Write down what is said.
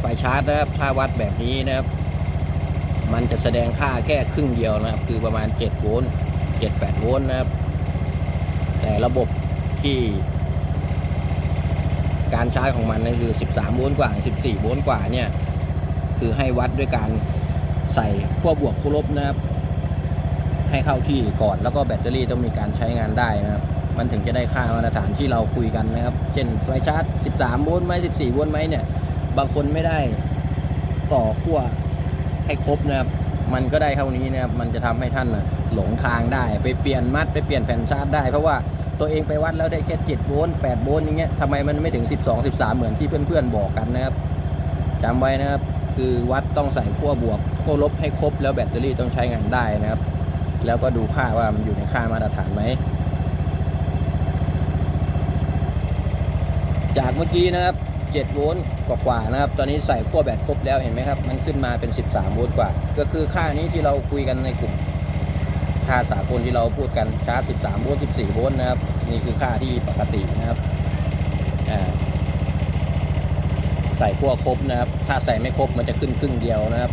ไฟชาร์จนะครับถ้าวัดแบบนี้นะครับ มันจะแสดงค่าแค่ครึ่งเดียวนะครับ คือประมาณ 7 โวลต์7-8 โวลต์นะครับ แต่ระบบที่ การชาร์จของมันนั่นคือ 13 โวลต์กว่า 14 โวลต์กว่าเนี่ย คือให้วัดด้วยการใส่ขั้วบวกขั้วลบนะครับ ให้เข้าที่ก่อนแล้วก็แบตเตอรี่ต้องมีการใช้งานได้นะครับมันถึงจะได้ค่ามาตรฐานที่เราคุยกันนะครับ เช่นไฟชาร์จ 13 โวลต์ไหม14 โวลต์ไหมเนี่ย บางคนไม่ได้ต่อขั้วให้ครบนะครับ มันก็ได้เท่านี้นะครับ มันจะทำให้ท่านนะหลงทางได้ ไปเปลี่ยนมัดไปเปลี่ยนแผ่นชาร์จได้ เพราะว่าตัวเองไปวัดแล้วได้แค่7โวลต์8โวลต์อย่างเงี้ยทำไมมันไม่ถึง 12 13 เหมือนที่เพื่อนๆบอกกันนะครับจำไว้นะครับ คือวัดต้องใส่ขั้วบวกขั้วลบให้ครบ แล้วแบตเตอรี่ต้องใช้งานได้นะครับ แล้วก็ดูค่าว่ามันอยู่ในค่ามาตรฐานไหมจากเมื่อกี้นะครับ 7 โวลต์กว่าๆนะครับ ตอนนี้ใส่ขั้วแบตครบแล้วเห็นไหมครับ มันขึ้นมาเป็น 13 โวลต์กว่า ก็คือค่านี้ที่เราคุยกันในกลุ่ม ค่าสากลที่เราพูดกันชาร์จ 13 โวลต์ 14 โวลต์นะครับ นี่คือค่าที่ปกตินะครับใส่ขั้วครบนะครับ ถ้าใส่ไม่ครบมันจะขึ้นครึ่งเดียวนะครับ